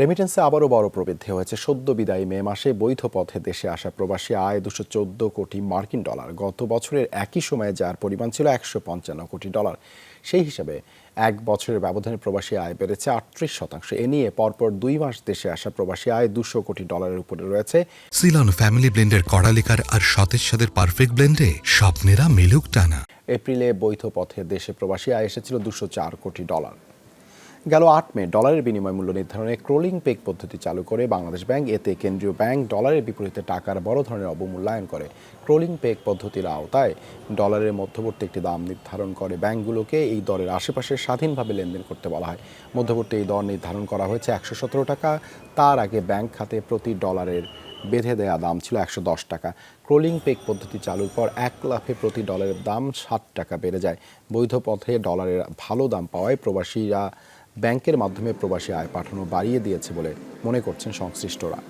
রেমিটেন্সে আবারও বড় প্রবৃদ্ধি হয়েছে। সদ্য বিদায়ী মে মাসে বৈধ পথে দেশে আসা প্রবাসী আয় দুশো চোদ্দ কোটি মার্কিন ডলার। গত বছরের একই সময়ে যার পরিমাণ ছিল একশো পঞ্চান্ন কোটি ডলার। সেই হিসাবে এক বছরের ব্যবধানে প্রবাসী আয় বেড়েছে আটত্রিশ শতাংশ। এ নিয়ে পরপর দুই মাস দেশে আসা প্রবাসী আয় দুশো কোটি ডলারের উপরে রয়েছে। সিলন ফ্যামিলি ব্লেন্ডের কড়ালিকার আর সতেজ সাদের পারফেক্ট ব্লেন্ডে স্বপ্নেরা মেলুক টানা। এপ্রিলে বৈধ পথে দেশে প্রবাসী আয় এসেছিল দুশো চার কোটি ডলার। গেল আট মে, ডলারের বিনিময় মূল্য নির্ধারণে ক্রোলিং পেক পদ্ধতি চালু করে বাংলাদেশ ব্যাংক। এতে কেন্দ্রীয় ব্যাংক ডলারের বিপরীতে টাকার বড় ধরনের অবমূল্যায়ন করে। ক্রোলিং পেক পদ্ধতির আওতায় ডলারের মধ্যবর্তী একটি দাম নির্ধারণ করে ব্যাংকগুলোকে। এই দরের আশেপাশে স্বাধীনভাবে লেনদেন করতে বলা হয়। মধ্যবর্তী এই দর নির্ধারণ করা হয়েছে একশো সতেরো টাকা। তার আগে ব্যাংক খাতে প্রতি ডলারের বেঁধে দেয়া দাম ছিল একশো দশ টাকা। ক্রোলিং পেক পদ্ধতি চালুর পর এক লাফে প্রতি ডলারের দাম ষাট টাকা বেড়ে যায়। বৈধ পথে ডলারের ভালো দাম পাওয়ায় প্রবাসীরা ব্যাংকের মাধ্যমে প্রবাসী আয় পাঠানো বাড়িয়ে দিয়েছে বলে মনে করছেন সংশ্লিষ্টরা।